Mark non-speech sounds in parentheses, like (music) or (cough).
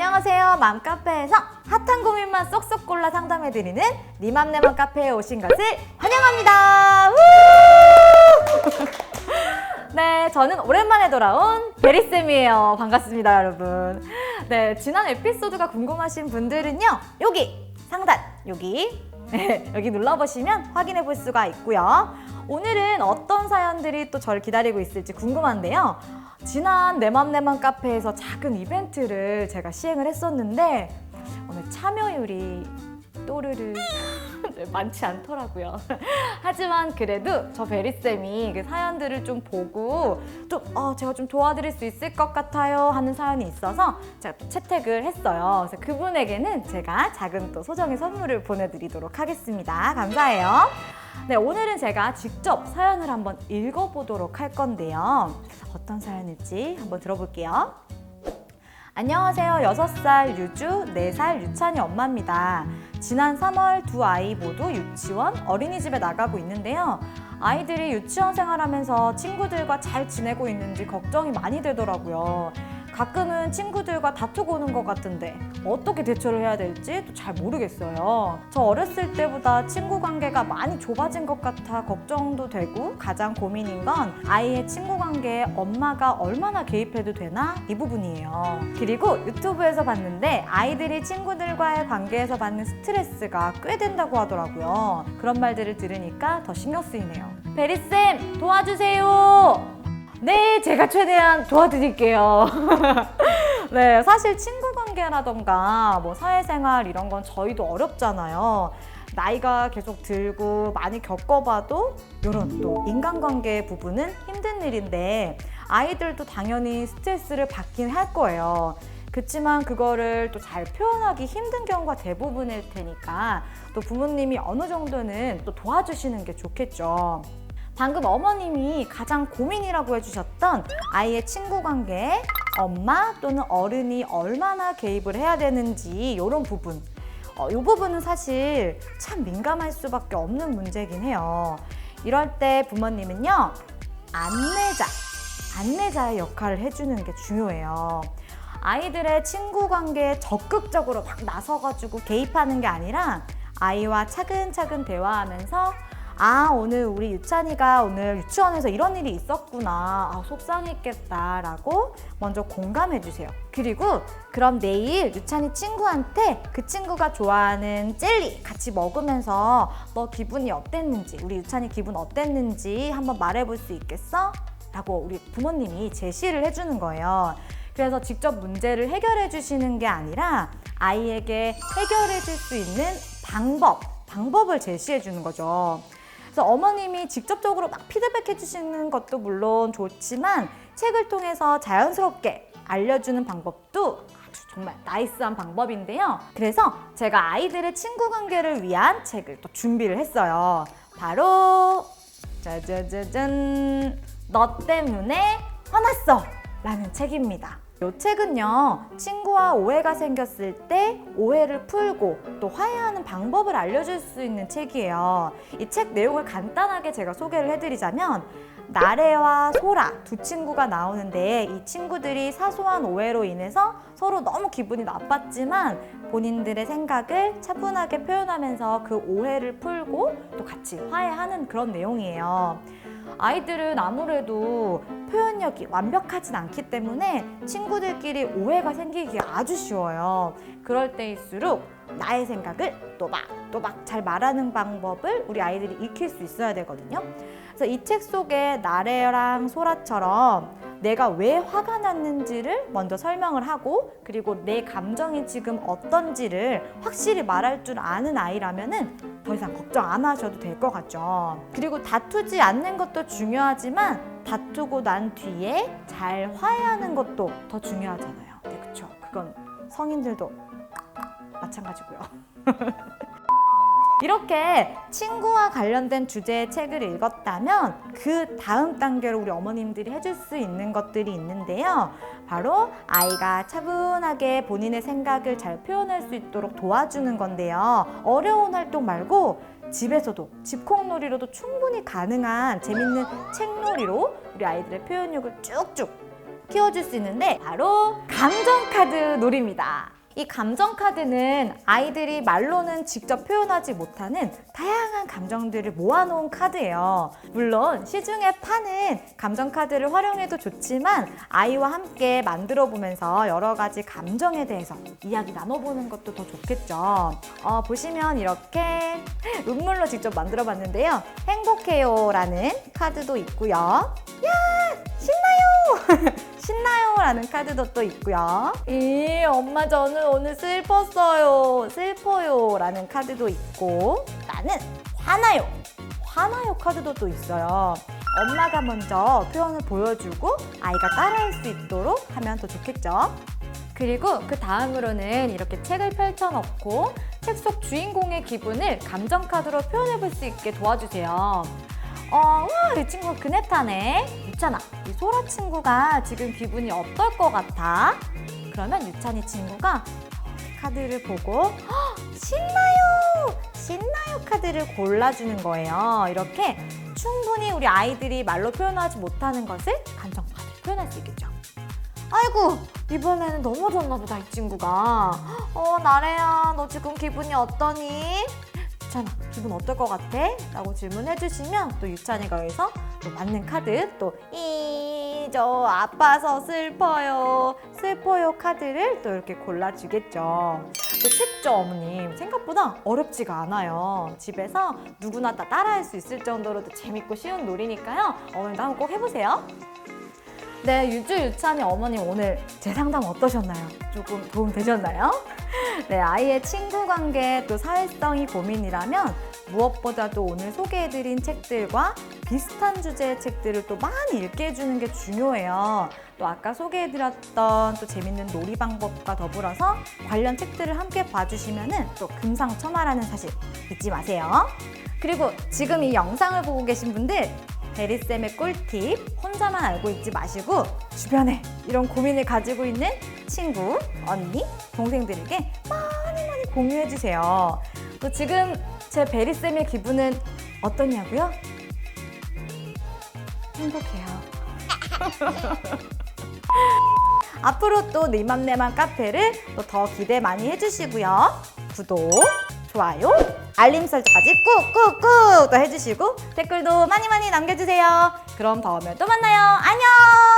안녕하세요. 맘카페에서 핫한 고민만 쏙쏙 골라 상담해드리는 니맘 내맘 카페에 오신 것을 환영합니다. 우! (laughs) 네, 저는 오랜만에 돌아온 베리쌤이에요. 반갑습니다, 여러분. 네, 지난 에피소드가 궁금하신 분들은요, 여기 상단, 여기, 네, 여기 눌러보시면 확인해 볼 수가 있고요. 오늘은 어떤 사연들이 또 저를 기다리고 있을지 궁금한데요. 지난 내맘 내맘 카페에서 작은 이벤트를 제가 시행을 했었는데 오늘 참여율이 또르르 네, (laughs) 많지 않더라고요. (laughs) 하지만 그래도 저 베리쌤이 그 사연들을 좀 보고 좀 어, 제가 좀 도와드릴 수 있을 것 같아요 하는 사연이 있어서 제가 또 채택을 했어요. 그래서 그분에게는 제가 작은 또 소정의 선물을 보내드리도록 하겠습니다. 감사해요. 네, 오늘은 제가 직접 사연을 한번 읽어보도록 할 건데요. 어떤 사연일지 한번 들어볼게요. 안녕하세요. 6살 유주, 4살 유찬이 엄마입니다. 지난 3월 두 아이 모두 유치원, 어린이집에 나가고 있는데요. 아이들이 유치원 생활하면서 친구들과 잘 지내고 있는지 걱정이 많이 되더라고요. 가끔은 친구들과 다투고 오는 것 같은데 어떻게 대처를 해야 될지 또 잘 모르겠어요. 저 어렸을 때보다 친구 관계가 많이 좁아진 것 같아 걱정도 되고 가장 고민인 건 아이의 친구 관계에 엄마가 얼마나 개입해도 되나 이 부분이에요. 그리고 유튜브에서 봤는데 아이들이 친구들과의 관계에서 받는 스트레스가 꽤 된다고 하더라고요. 그런 말들을 들으니까 더 신경 쓰이네요. 베리쌤 도와주세요. 네, 제가 최대한 도와드릴게요. (laughs) 네, 사실 친구 관계라던가 뭐 사회생활 이런 건 저희도 어렵잖아요. 나이가 계속 들고 많이 겪어봐도 이런 또 인간관계 부분은 힘든 일인데 아이들도 당연히 스트레스를 받긴 할 거예요. 그렇지만 그거를 또 잘 표현하기 힘든 경우가 대부분일 테니까 또 부모님이 어느 정도는 또 도와주시는 게 좋겠죠. 방금 어머님이 가장 고민이라고 해주셨던 아이의 친구 관계에 엄마 또는 어른이 얼마나 개입을 해야 되는지 이런 부분. 어, 이 부분은 사실 참 민감할 수밖에 없는 문제긴 해요. 이럴 때 부모님은요, 안내자, 안내자의 역할을 해주는 게 중요해요. 아이들의 친구 관계에 적극적으로 막 나서가지고 개입하는 게 아니라 아이와 차근차근 대화하면서 아 오늘 우리 유찬이가 오늘 유치원에서 이런 일이 있었구나 아, 속상했겠다 라고 먼저 공감해 주세요 그리고 그럼 내일 유찬이 친구한테 그 친구가 좋아하는 젤리 같이 먹으면서 너 기분이 어땠는지 우리 유찬이 기분 어땠는지 한번 말해 볼 수 있겠어? 라고 우리 부모님이 제시를 해주는 거예요 그래서 직접 문제를 해결해 주시는 게 아니라 아이에게 해결해 줄 수 있는 방법 방법을 제시해 주는 거죠. 그래서 어머님이 직접적으로 막 피드백 해 주시는 것도 물론 좋지만 책을 통해서 자연스럽게 알려주는 방법도 아주 정말 나이스한 방법인데요. 그래서 제가 아이들의 친구 관계를 위한 책을 또 준비를 했어요. 바로 짜자자잔 너 때문에 화났어 라는 책입니다. 이 책은요, 친구와 오해가 생겼을 때 오해를 풀고 또 화해하는 방법을 알려줄 수 있는 책이에요. 이 책 내용을 간단하게 제가 소개를 해드리자면, 나래와 소라 두 친구가 나오는데 이 친구들이 사소한 오해로 인해서 서로 너무 기분이 나빴지만 본인들의 생각을 차분하게 표현하면서 그 오해를 풀고 또 같이 화해하는 그런 내용이에요. 아이들은 아무래도 표현력이 완벽하진 않기 때문에 친구들끼리 오해가 생기기 아주 쉬워요. 그럴 때일수록 나의 생각을 또박또박 잘 말하는 방법을 우리 아이들이 익힐 수 있어야 되거든요. 그래서 이 책 속에 나래랑 소라처럼 내가 왜 화가 났는지를 먼저 설명을 하고 그리고 내 감정이 지금 어떤지를 확실히 말할 줄 아는 아이라면은 더 이상 걱정 안 하셔도 될 것 같죠. 그리고 다투지 않는 것도 중요하지만 다투고 난 뒤에 잘 화해하는 것도 더 중요하잖아요. 네, 그렇죠. 그건 성인들도 마찬가지고요. (laughs) 이렇게 친구와 관련된 주제의 책을 읽었다면 그 다음 단계로 우리 어머님들이 해줄 수 있는 것들이 있는데요. 바로 아이가 차분하게 본인의 생각을 잘 표현할 수 있도록 도와주는 건데요. 어려운 활동 말고 집에서도 집콕놀이로도 충분히 가능한 재밌는 책놀이로 우리 아이들의 표현력을 쭉쭉 키워줄 수 있는데 바로 감정카드 놀이입니다. 이 감정 카드는 아이들이 말로는 직접 표현하지 못하는 다양한 감정들을 모아놓은 카드예요. 물론 시중에 파는 감정 카드를 활용해도 좋지만 아이와 함께 만들어 보면서 여러 가지 감정에 대해서 이야기 나눠보는 것도 더 좋겠죠. 어, 보시면 이렇게 눈물로 직접 만들어 봤는데요. 행복해요라는 카드도 있고요. 야! 신나요! (laughs) 신나요 라는 카드도 또 있고요. 이 엄마 저는 오늘 슬펐어요. 슬퍼요 라는 카드도 있고 나는 화나요. 화나요 카드도 또 있어요. 엄마가 먼저 표현을 보여주고 아이가 따라할 수 있도록 하면 더 좋겠죠. 그리고 그 다음으로는 이렇게 책을 펼쳐놓고 책 속 주인공의 기분을 감정 카드로 표현해 볼 수 있게 도와주세요. 어, 와, 이 친구 그네 타네. 유찬아, 이 소라 친구가 지금 기분이 어떨 것 같아? 그러면 유찬이 친구가 카드를 보고 "헉, 신나요! 신나요 카드를 골라주는 거예요. 이렇게 충분히 우리 아이들이 말로 표현하지 못하는 것을 감정카드로 표현할 수 있겠죠. 아이고 이번에는 넘어졌나 보다 이 친구가 어 나래야 너 지금 기분이 어떠니? 유찬아 기분 어떨 것 같아? 라고 질문해 주시면 또 유찬이가 여기서 또 맞는 카드 또 이 저 아파서 슬퍼요 슬퍼요 카드를 또 이렇게 골라주겠죠 또 쉽죠 어머님 생각보다 어렵지가 않아요 집에서 누구나 다 따라할 수 있을 정도로 또 재밌고 쉬운 놀이니까요 어머님도 한번 꼭 해보세요 네, 유주 유찬이 어머님 오늘 제 상담 어떠셨나요? 조금 도움 되셨나요? 네, 아이의 친구 관계 또 사회성이 고민이라면 무엇보다도 오늘 소개해드린 책들과 비슷한 주제의 책들을 또 많이 읽게 해주는 게 중요해요. 또 아까 소개해드렸던 또 재밌는 놀이 방법과 더불어서 관련 책들을 함께 봐주시면은 또 금상첨화라는 사실 잊지 마세요. 그리고 지금 이 영상을 보고 계신 분들 베리쌤의 꿀팁 혼자만 알고 있지 마시고 주변에 이런 고민을 가지고 있는 친구, 언니, 동생들에게 많이 많이 공유해 주세요. 또 지금 제 베리쌤의 기분은 어떠냐고요? 행복해요. (laughs) 앞으로 또 내맘 내맘 카페를 또 더 기대 많이 해주시고요. 구독, 좋아요, 알림 설정까지 꾹꾹꾹 또 해주시고 댓글도 많이 많이 남겨주세요. 그럼 다음에 또 만나요. 안녕!